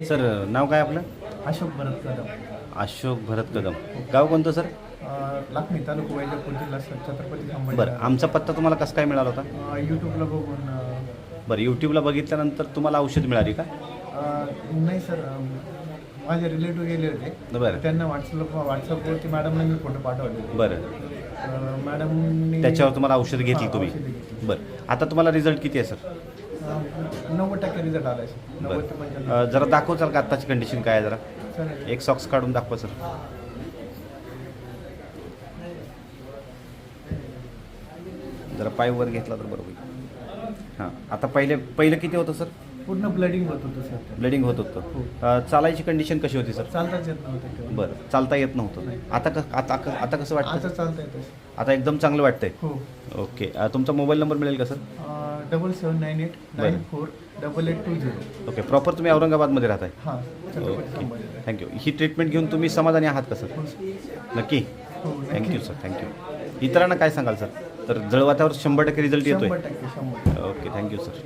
Sir नाव काय आपलं? अशोक भरत कदम. अशोक भरत कदम. गाव कोणतं सर? लाखनी तालुका वैजापूर जिल्हा स- छत्रपती संभाजी बरं आमचा पत्ता तुम्हाला कसं काय मिळाला होता? यूट्यूबला बघून अं, बरं यूट्यूबला बघितल्यानंतर तुम्हाला औषध मिळाली का? अं, नाही सर. अं, माझे रिलेटिव्ह गेले होते. बरं. त्यांना व्हॉट्सअप व्हॉट्सअपवरती मॅडमला मी फोटो पाठवले. बरं. अं, मॅडमनी त्याच्यावर तुम्हाला औषध घेतली तुम्ही. बरं. आता तुम्हाला रिझल्ट किती आहे सर? नव्वद टक्के रिझल्ट आला सर. नव्वद ते बरं पंच्याण्णव. अं, जरा दाखवचाल का आत्ताची कंडिशन काय आहे जरा. एक सॉक्स काढून दाखवा सर. जरा पाय वर घेतला तर बरं होईल. हां आता पहिले पहिलं किती होतं सर? पूर्ण ब्लडिंग होत होतं सर. ब्लिडिंग होत होतं. हो. अं, चालायची कंडिशन कशी होती सर? चालताच येत नव्हतं तेव्हा. बरं चालता येत नव्हतं. आता क आता क- आता कसं वाटतं आता चालता येतं सर. आता एकदम चांगलं वाटतंय? हो. ओके. अं, तुमचा मोबाईल नंबर मिळेल का sir? Double seven nine eight nine four double eight two zero okay proper तुम्ही औरंगाबादमध्ये राहताय. हां Chhatrapati okay Sambhaji thank you he treatment घेऊन तुम्ही समाधानी आहात का सर? हो. नक्की? थँक्यू सर थँक्यू इतरांना काय सांगाल सर? तर जळवातावर शंभर टक्के रिझल्ट येतोय. शंभर टक्के शंभर ओके थँक्यू सर